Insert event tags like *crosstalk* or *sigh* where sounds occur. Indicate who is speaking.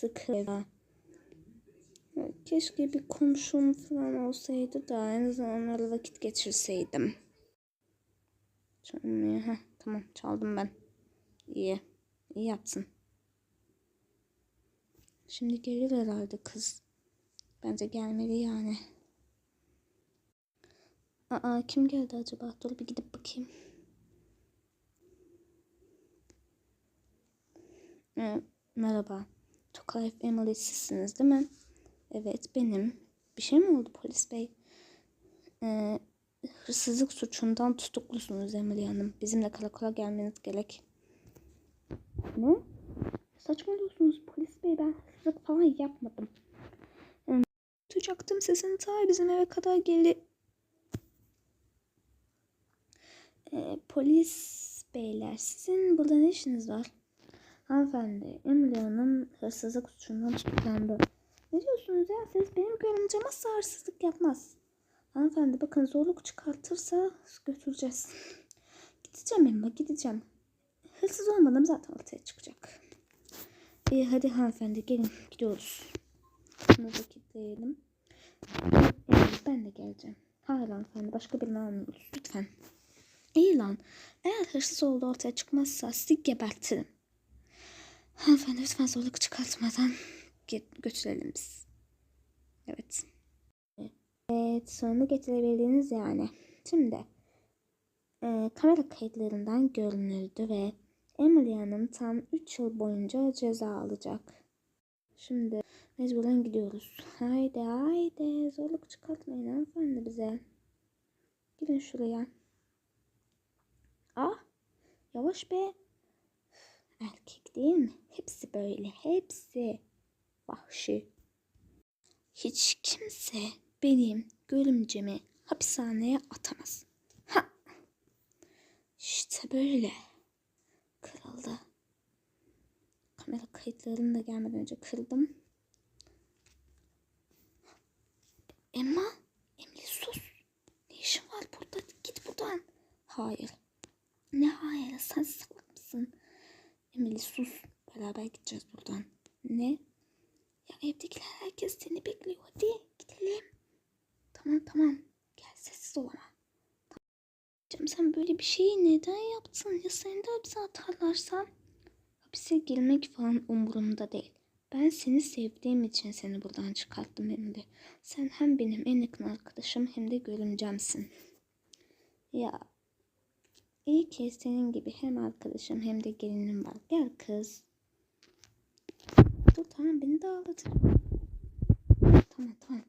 Speaker 1: sıkı. Keşke bir komşum falan olsaydı da en azından onlarla vakit geçirseydim. Çalmıyor. Heh, tamam çaldım ben. İyi. İyi yaptın. Şimdi gelir herhalde kız. Bence gelmeli yani. Aa kim geldi acaba? Dur bir gidip bakayım. Ee, merhaba. Tokayf Emily sizsiniz değil mi? Evet benim. Bir şey mi oldu polis bey? Ee, hırsızlık suçundan tutuklusunuz Emily Hanım. Bizimle karakola gelmeniz gerek. Ne? Saçmalıyorsunuz polis bey ben hırsızlık falan yapmadım. Duyacaktım sesini ta bizim eve kadar geli... Ee, polis beyler sizin burada ne işiniz var? Hanımefendi Emily hırsızlık suçundan tutuklandı. Ne diyorsunuz ya siz benim görümcem asla hırsızlık yapmaz. Hanımefendi bakın zorluk çıkartırsa götüreceğiz. *laughs* Gideceğim Emma gideceğim. Hırsız olmadım zaten ortaya çıkacak. İyi hadi hanımefendi gelin gidiyoruz. Bunu da kilitleyelim. Evet, ben de geleceğim. Hayır hanımefendi başka birini almıyoruz lütfen. İyi lan. Eğer hırsız olduğu ortaya çıkmazsa sizi gebertirim. Hanımefendi lütfen zorluk çıkartmadan götürelim biz. Evet. Evet sonunu getirebildiniz yani. Şimdi e, kamera kayıtlarından görünürdü ve Emily Hanım tam 3 yıl boyunca ceza alacak. Şimdi mecburen gidiyoruz. Haydi haydi zorluk çıkartmayın hanımefendi bize. Gidin şuraya. Ah yavaş be. Erkek değil mi? Hepsi böyle. Hepsi. Vahşi. Hiç kimse benim görümcemi hapishaneye atamaz. Ha. İşte böyle. Kırıldı. Kamera kayıtlarını da gelmeden önce kırdım. Emma. Emily sus. Ne işin var burada? Git buradan. Hayır. Ne hayır? Sen salak mısın? Emily sus. Beraber gideceğiz buradan. Ne? Ya evdekiler herkes seni bekliyor. Hadi gidelim. Tamam tamam. Gel sessiz ol ama. Canım sen böyle bir şeyi neden yaptın? Ya seni de hapse atarlarsa? Hapise girmek falan umurumda değil. Ben seni sevdiğim için seni buradan çıkarttım Emily. Sen hem benim en yakın arkadaşım hem de görümcemsin. Ya iyi ki senin gibi hem arkadaşım hem de gelinim var. Gel kız. Dur tamam beni de ağlatır. Tamam tamam.